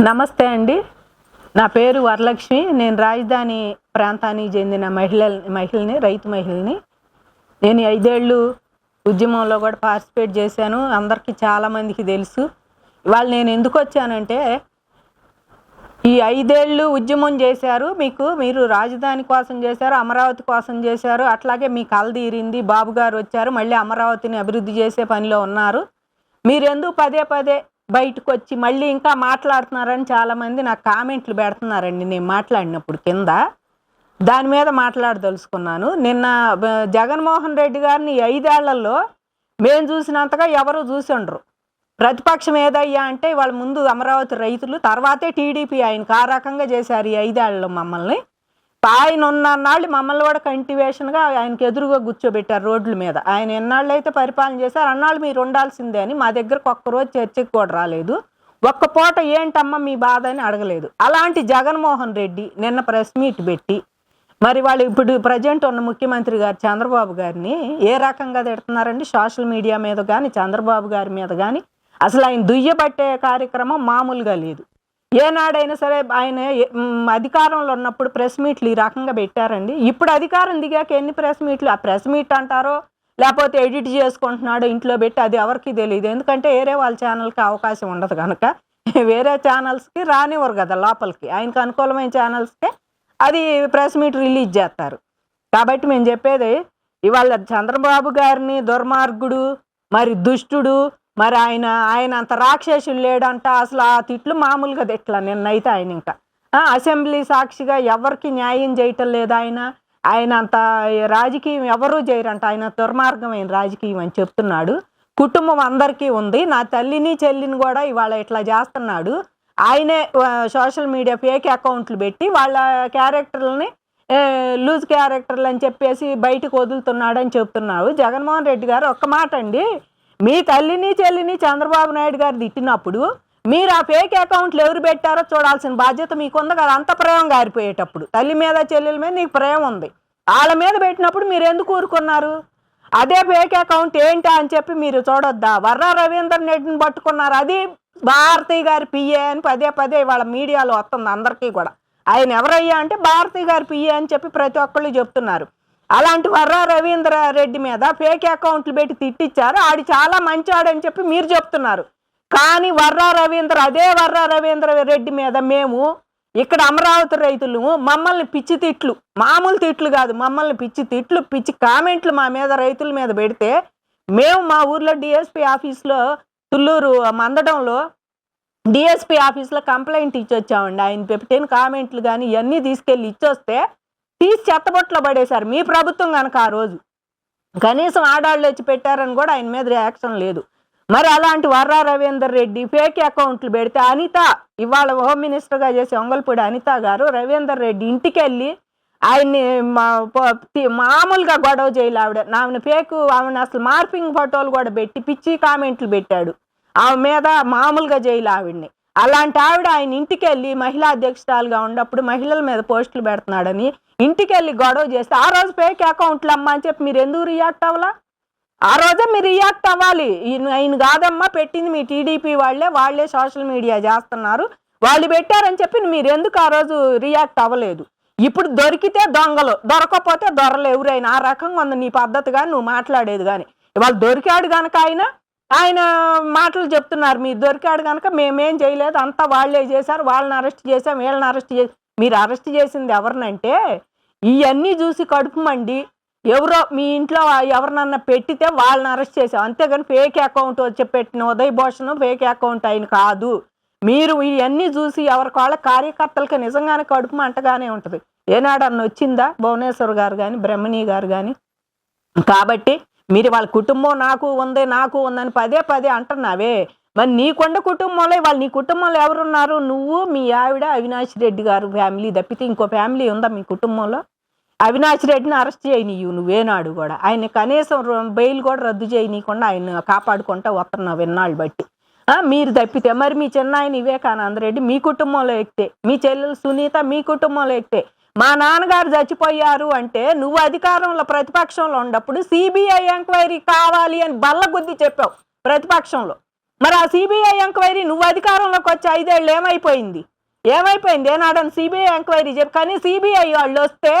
నమస్తే అండి. నా పేరు వరలక్ష్మి. నేను రాజధాని ప్రాంతానికి చెందిన మహిళ మహిళని రైతు మహిళని. నేను ఐదేళ్ళు ఉద్యమంలో కూడా పార్టిసిపేట్ చేశాను. అందరికీ చాలామందికి తెలుసు. ఇవాళ నేను ఎందుకు వచ్చానంటే ఈ ఐదేళ్ళు ఉద్యమం చేశారు. మీకు మీరు రాజధాని కోసం చేశారు అమరావతి కోసం చేశారు. అట్లాగే మీ కళ తీరింది బాబు గారు వచ్చారు. మళ్ళీ అమరావతిని అభివృద్ధి చేసే పనిలో ఉన్నారు. మీరెందుకు పదే పదే బయటకు వచ్చి మళ్ళీ ఇంకా మాట్లాడుతున్నారని చాలామంది నాకు కామెంట్లు పెడుతున్నారండి. నేను మాట్లాడినప్పుడు కింద దాని మీద మాట్లాడదలుచుకున్నాను. నిన్న జగన్మోహన్ రెడ్డి గారిని ఐదేళ్ళలో మేము చూసినంతగా ఎవరు చూసి ఉండరు ప్రతిపక్షం ఏదయ్యా అంటే వాళ్ళ ముందు అమరావతి రైతులు తర్వాతే టీడీపీ ఆయనకు ఆ రకంగా చేశారు ఈ ఐదేళ్ళలో మమ్మల్ని. ఆయన ఉన్న నాళ్ళు మమ్మల్ని కూడా కంటివేషన్గా ఆయనకి ఎదురుగా కూర్చోబెట్టారు రోడ్ల మీద. ఆయన ఎన్నాళ్ళు అయితే పరిపాలన చేశారు అన్నాళ్ళు మీరు ఉండాల్సిందే అని మా దగ్గరకు ఒక్కరోజు చర్చకు కూడా రాలేదు. ఒక్క పూట ఏంటమ్మా మీ బాధ అని అడగలేదు. అలాంటి జగన్మోహన్ రెడ్డి నిన్న ప్రెస్ మీట్ పెట్టి మరి వాళ్ళు ఇప్పుడు ప్రజెంట్ ఉన్న ముఖ్యమంత్రి గారు చంద్రబాబు గారిని ఏ రకంగా తిడుతున్నారండి? సోషల్ మీడియా మీద కానీ చంద్రబాబు గారి మీద కానీ అసలు ఆయన దుయ్యబట్టే కార్యక్రమం మామూలుగా లేదు. ఏనాడైనా సరే ఆయన అధికారంలో ఉన్నప్పుడు ప్రెస్ మీట్లు ఈ రకంగా పెట్టారండి. ఇప్పుడు అధికారం దిగాక ఎన్ని ప్రెస్ మీట్లు? ఆ ప్రెస్ మీట్ అంటారో లేకపోతే ఎడిట్ చేసుకుంటున్నాడో ఇంట్లో పెట్టి అది ఎవరికి తెలియదు ఎందుకంటే వేరే వాళ్ళ ఛానల్కి అవకాశం ఉండదు కనుక. వేరే ఛానల్స్కి రానివ్వరు కదా లోపలికి. ఆయనకు అనుకూలమైన ఛానల్స్కే అది ప్రెస్ మీట్ రిలీజ్ చేస్తారు. కాబట్టి మేము చెప్పేది ఇవాళ చంద్రబాబు గారిని దుర్మార్గుడు మరి దుష్టుడు మరి ఆయన ఆయన అంత రాక్షసులు లేడంట. అసలు ఆ తిట్లు మామూలుగా తిట్ల నిన్నైతే ఆయన ఇంకా. అసెంబ్లీ సాక్షిగా ఎవరికి న్యాయం చేయటం లేదు ఆయన. ఆయన అంత రాజకీయం ఎవరూ చేయరంట. ఆయన దుర్మార్గమైన రాజకీయం అని చెప్తున్నాడు. కుటుంబం అందరికీ ఉంది. నా తల్లిని చెల్లిని కూడా ఇవాళ ఇట్లా చేస్తున్నాడు. ఆయనే సోషల్ మీడియా ఫేక్ అకౌంట్లు పెట్టి వాళ్ళ క్యారెక్టర్లని లూజ్ క్యారెక్టర్లు అని చెప్పేసి బయటకు వదులుతున్నాడని చెప్తున్నాడు. జగన్మోహన్ రెడ్డి గారు ఒక్క మాట అండి. మీ తల్లిని చెల్లిని చంద్రబాబు నాయుడు గారు తిట్టినప్పుడు మీరు ఆ ఫేక్ అకౌంట్లు ఎవరు పెట్టారో చూడాల్సిన బాధ్యత మీకుంది కదా. అంత ప్రేమ గారిపోయేటప్పుడు. తల్లి మీద చెల్లెల మీద నీకు ప్రేమ ఉంది. వాళ్ళ మీద పెట్టినప్పుడు మీరు ఎందుకు ఊరుకున్నారు? అదే ఫేక్ అకౌంట్ ఏంటా అని చెప్పి మీరు చూడొద్దా? వర్ర రవీందర్ రెడ్డిని పట్టుకున్నారు. అది భారతి గారి పిఏ అని పదే పదే వాళ్ళ మీడియాలో వస్తుంది అందరికీ కూడా. ఆయన ఎవరయ్యా అంటే భారతి గారి పిఏ అని చెప్పి ప్రతి ఒక్కళ్ళు చెప్తున్నారు. అలాంటి వర్రా రవీంద్ర రెడ్డి మీద ఫేక్ అకౌంట్లు పెట్టి తిట్టించారు ఆడు చాలా మంచివాడని చెప్పి మీరు చెప్తున్నారు. కానీ వర్రా రవీంద్ర అదే వర్రా రవీంద్ర రెడ్డి మీద మేము ఇక్కడ అమరావతి రైతులు మమ్మల్ని పిచ్చి తిట్లు మామూలు తిట్లు కాదు మమ్మల్ని పిచ్చి తిట్లు పిచ్చి కామెంట్లు మా మీద రైతుల మీద పెడితే మేము మా ఊర్లో డిఎస్పి ఆఫీస్లో తుళ్ళూరు మందడంలో డిఎస్పి ఆఫీస్లో కంప్లైంట్ ఇచ్చి వచ్చామండి ఆయన పెట్టిన కామెంట్లు కానీ ఇవన్నీ తీసుకెళ్ళి ఇచ్చొస్తే తీసి చెత్తబొట్లో పడేశారు. మీ ప్రభుత్వం కనుక ఆ రోజు కనీసం ఆడాళ్ళు వచ్చి పెట్టారని కూడా ఆయన మీద రియాక్షన్ లేదు. మరి అలాంటి వర్రా రవీందర్ రెడ్డి ఫేక్ అకౌంట్లు పెడితే అనిత ఇవాళ హోమ్ మినిస్టర్గా చేసే ఒంగల్పూడి అనిత గారు రవీందర్ రెడ్డి ఇంటికి వెళ్ళి ఆయన్ని మామూలుగా గొడవ చేయాలి ఆవిడ. ఆమెను ఫేక్ ఆమెను అసలు మార్పింగ్ ఫోటోలు కూడా పెట్టి పిచ్చి కామెంట్లు పెట్టాడు. ఆమె మీద మామూలుగా చేయాలి ఆవిడ్ని. అలాంటి ఆవిడ ఆయన ఇంటికి వెళ్ళి మహిళా అధ్యక్షురాలుగా ఉన్నప్పుడు మహిళల మీద పోస్టులు పెడుతున్నాడని ఇంటికి వెళ్ళి గొడవ చేస్తే ఆ రోజు ఫేక్ అకౌంట్లు అమ్మా అని చెప్పి మీరు ఎందుకు రియాక్ట్ అవ్వాలా? ఆ రోజే మీరు రియాక్ట్ అవ్వాలి. ఆయన కాదమ్మా పెట్టింది మీ టీడీపీ వాళ్ళే వాళ్ళే సోషల్ మీడియా చేస్తున్నారు. వాళ్ళు పెట్టారని చెప్పి మీరు ఎందుకు ఆ రోజు రియాక్ట్ అవ్వలేదు? ఇప్పుడు దొరికితే దొంగలు దొరకకపోతే దొరలు ఎవరైనా ఆ రకంగా ఉంది నీ పద్ధతి కానీ నువ్వు మాట్లాడేది కానీ. ఇవాళ దొరికాడు కనుక ఆయన ఆయన మాటలు చెప్తున్నారు మీరు దొరికాడు కనుక మేమేం చేయలేదు అంతా వాళ్ళే చేశారు వాళ్ళని అరెస్ట్ చేసాం వీళ్ళని అరెస్ట్ చేసి మీరు అరెస్ట్ చేసింది ఎవరినంటే ఇవన్నీ చూసి కడుపు మండి ఎవరో మీ ఇంట్లో ఎవరినన్నా పెట్టితే వాళ్ళని అరెస్ట్ చేసాం అంతేగాని ఫేక్ అకౌంట్ వచ్చి పెట్టిన ఉదయ్ భూషణ్ ఫేక్ అకౌంట్ ఆయన కాదు. మీరు ఇవన్నీ చూసి ఎవరికి కార్యకర్తలకి నిజంగానే కడుపు మంటగానే ఉంటుంది. ఏనాడన్న వచ్చిందా భువనేశ్వర్ గారు కానీ బ్రహ్మణి గారు కానీ కాబట్టి మీరు వాళ్ళ కుటుంబం నాకు ఉంది నాకు ఉందని పదే పదే అంటున్నావే. మరి నీకొండ కుటుంబంలో వాళ్ళు నీ కుటుంబంలో ఎవరున్నారు? నువ్వు మీ ఆవిడ అవినాష్ రెడ్డి గారు ఫ్యామిలీ తప్పితే ఇంకో ఫ్యామిలీ ఉందా మీ కుటుంబంలో? అవినాష్ రెడ్డిని అరెస్ట్ చేయనీయు నువ్వేనాడు కూడా. ఆయన కనీసం బెయిల్ కూడా రద్దు చేయనీయకుండా ఆయన కాపాడుకుంటా వస్తున్నావు విన్నాళ్ళు బట్టి. మీరు తప్పితే మరి మీ చిన్నాయన వివేకానంద రెడ్డి మీ కుటుంబంలో ఎక్కితే మీ చెల్లెలు సునీత మీ కుటుంబంలో ఎక్కితే మా నాన్నగారు చచ్చిపోయారు అంటే నువ్వు అధికారంలో ప్రతిపక్షంలో ఉన్నప్పుడు సిబిఐ ఎంక్వైరీ కావాలి అని బల్లగుద్ది చెప్పావు ప్రతిపక్షంలో. మరి ఆ సిబిఐ ఎంక్వైరీ నువ్వు అధికారంలోకి వచ్చి ఐదేళ్ళు ఏమైపోయింది? ఏమైపోయింది? ఏనాడని సిబిఐ ఎంక్వైరీ చెప్పి కానీ సిబిఐ వాళ్ళు వస్తే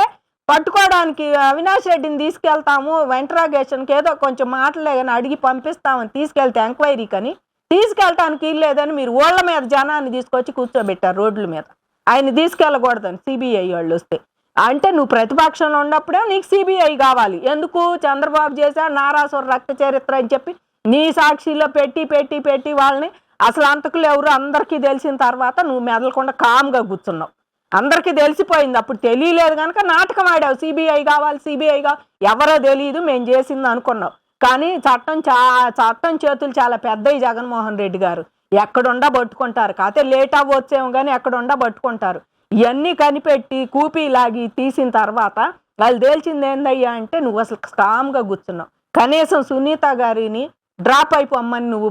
పట్టుకోవడానికి అవినాష్ రెడ్డిని తీసుకెళ్తాము ఇంట్రాగేషన్కి ఏదో కొంచెం మాటలే కానీ అడిగి పంపిస్తామని తీసుకెళ్తే ఎంక్వైరీ కానీ తీసుకెళ్ళటానికి లేదని మీరు ఓళ్ళ మీద జనాన్ని తీసుకొచ్చి కూర్చోబెట్టారు రోడ్ల మీద. ఆయన తీసుకెళ్ళకూడదని సిబిఐ వాళ్ళు వస్తే. అంటే నువ్వు ప్రతిపక్షంలో ఉన్నప్పుడే నీకు సిబిఐ కావాలి. ఎందుకు? చంద్రబాబు చేశా నారాసుర రక్త చరిత్ర అని చెప్పి నీ సాక్షిలో పెట్టి పెట్టి పెట్టి వాళ్ళని అసలు అంతకులు ఎవరు? అందరికీ తెలిసిన తర్వాత నువ్వు మెదలకుండా కామ్గా కూర్చున్నావు. అందరికీ తెలిసిపోయింది. అప్పుడు తెలియలేదు కనుక నాటకం ఆడావు. సిబిఐ కావాలి సిబిఐ కావాలి. ఎవరో తెలియదు మేము చేసింది అనుకున్నావు. కానీ చట్టం చా చట్టం చేతులు చాలా పెద్దవి జగన్మోహన్ రెడ్డి గారు. ఎక్కడుండా పట్టుకుంటారు. కాకపోతే లేట్ అవ్వచ్చేమో కానీ ఎక్కడుండా పట్టుకుంటారు. ఇవన్నీ కనిపెట్టి కూపీ లాగి తీసిన తర్వాత వాళ్ళు తేల్చింది ఏందయ్యా అంటే నువ్వు అసలు స్టామ్గా కూర్చున్నావు. కనీసం సునీత గారిని డ్రాప్ అయిపోమ్మని నువ్వు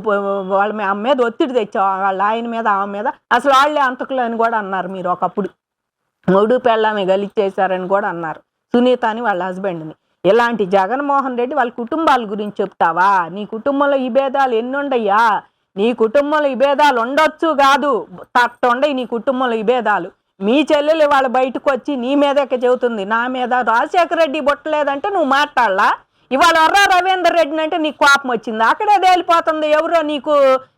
వాళ్ళ ఆమె మీద ఒత్తిడి తెచ్చావు. వాళ్ళ ఆయన మీద ఆమె మీద అసలు వాళ్ళే అంతకులు అని కూడా అన్నారు మీరు ఒకప్పుడు. మూడు పెళ్ళామే గలిచేశారని కూడా అన్నారు సునీత అని వాళ్ళ హస్బెండ్ని. ఇలాంటి జగన్మోహన్ రెడ్డి వాళ్ళ కుటుంబాల గురించి చెప్తావా? నీ కుటుంబంలో ఈ భేదాలు ఎన్నుండయ్యా? నీ కుటుంబంలో విభేదాలు ఉండొచ్చు కాదు. తట్టుండయి నీ కుటుంబంలో విభేదాలు మీ చెల్లెలు వాళ్ళ బయటకు వచ్చి నీ మీదకి చెబుతుంది నా మీద రాజశేఖర రెడ్డి బొట్టలేదంటే నువ్వు మాట్లాడలా? ఇవాళ ఎర్ర రవీందర్ రెడ్డిని అంటే నీకు కోపం వచ్చింది? అక్కడే తేలిపోతుంది ఎవరో నీకు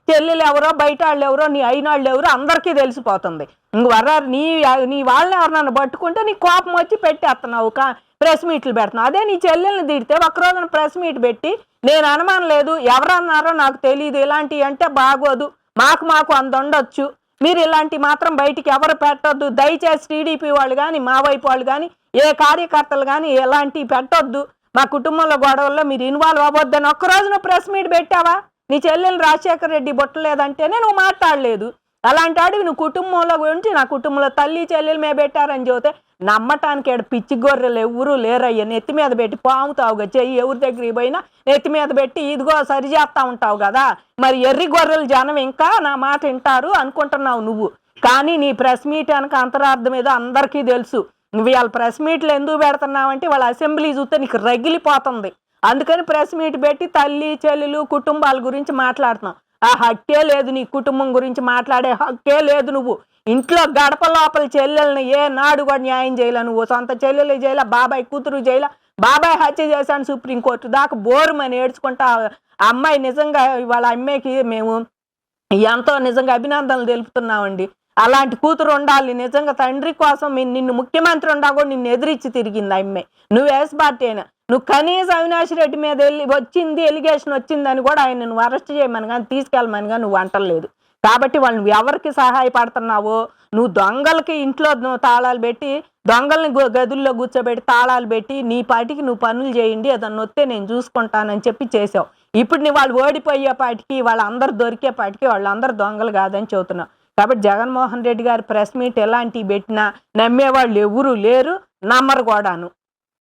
చెల్లెలు ఎవరో బయట వాళ్ళు ఎవరో నీ అయినాళ్ళు ఎవరో అందరికీ తెలిసిపోతుంది. ఇంక వర్ర నీ నీ వాళ్ళని ఎవరినన్ను పట్టుకుంటే నీకు కోపం వచ్చి పెట్టేస్తున్నావు కా ప్రెస్ మీట్లు పెడుతున్నావు అదే నీ చెల్లెల్ని తిడితే ఒక రోజున ప్రెస్ మీట్ పెట్టి నేను అనుమానం లేదు ఎవరన్నారో నాకు తెలియదు ఇలాంటివి అంటే బాగోదు మాకు మాకు అంత ఉండొచ్చు. మీరు ఇలాంటి మాత్రం బయటికి ఎవరు పెట్టొద్దు. దయచేసి టీడీపీ వాళ్ళు కానీ మా వైపు వాళ్ళు కానీ ఏ కార్యకర్తలు కానీ ఇలాంటివి పెట్టొద్దు. మా కుటుంబంలో గొడవల్లో మీరు ఇన్వాల్వ్ అవ్వద్దని ఒక్క రోజున ప్రెస్ మీట్ పెట్టావా? నీ చెల్లెలు రాజశేఖర రెడ్డి బొట్టలేదంటేనే నువ్వు మాట్లాడలేదు. అలాంటి వాడివి నువ్వు కుటుంబంలో ఉంచి నా కుటుంబంలో తల్లి చెల్లెలు మే పెట్టారని చెబితే నమ్మటానికి ఆడ పిచ్చి గొర్రెలు ఎవరూ లేరయ్యా. నెత్తి మీద పెట్టి పాముతావుగా చెయ్యి ఎవరి దగ్గరికి పోయినా నెత్తి మీద పెట్టి ఇదిగో సరి చేస్తా ఉంటావు కదా. మరి ఎర్రి గొర్రెలు జనం ఇంకా నా మాట వింటారు అనుకుంటున్నావు నువ్వు. కానీ నీ ప్రెస్ మీట్ వెనక అంతరార్థం ఏదో అందరికీ తెలుసు. నువ్వు వాళ్ళ ప్రెస్ మీట్లు ఎందుకు పెడుతున్నావంటే వాళ్ళ అసెంబ్లీ చూస్తే నీకు రగిలిపోతుంది. అందుకని ప్రెస్ మీట్ పెట్టి తల్లి చెల్లెలు కుటుంబాల గురించి మాట్లాడుతున్నావు ఆ హక్కే లేదు నీ కుటుంబం గురించి మాట్లాడే హక్కే లేదు నువ్వు. ఇంట్లో గడప లోపల చెల్లెల్ని ఏ నాడు కూడా న్యాయం చేయలే నువ్వు. సొంత చెల్లెలు చేయలే బాబాయ్ కూతురు చేయలే. బాబాయ్ హత్య చేశాను సుప్రీంకోర్టు దాకా బోరుమని ఏడ్చుకుంటా ఆ అమ్మాయి నిజంగా వాళ్ళ అమ్మాయికి మేము ఎంతో నిజంగా అభినందనలు తెలుపుతున్నామండి. అలాంటి కూతురు ఉండాలి. నిజంగా తండ్రి కోసం నిన్ను ముఖ్యమంత్రి ఉండా కూడా నిన్ను ఎదిరించి తిరిగింది అమ్మాయి. నువ్వు ఎస్ పార్టీ అయినా. నువ్వు కనీసం అవినాష్ రెడ్డి మీద వెళ్ళి వచ్చింది ఎలిగేషన్ వచ్చిందని కూడా ఆయన నువ్వు అరెస్ట్ చేయమని కానీ తీసుకెళ్ళమని కానీ నువ్వు అంటలేదు. కాబట్టి వాళ్ళు నువ్వు ఎవరికి సహాయపడుతున్నావో నువ్వు దొంగలకి ఇంట్లో నువ్వు తాళాలు పెట్టి దొంగల్ని గదుల్లో కూర్చోబెట్టి తాళాలు పెట్టి నీ పాటికి నువ్వు పనులు చేయండి ఏదన్నా వస్తే నేను చూసుకుంటానని చెప్పి చేసావు. ఇప్పుడు నీ వాళ్ళు ఓడిపోయేపాటికి వాళ్ళందరూ దొరికేపాటికి వాళ్ళందరూ దొంగలు కాదని చెబుతున్నావు. కాబట్టి జగన్మోహన్ రెడ్డి గారి ప్రెస్ మీట్ ఎలాంటివి పెట్టినా నమ్మేవాళ్ళు ఎవరు లేరు నమ్మరు కూడాను.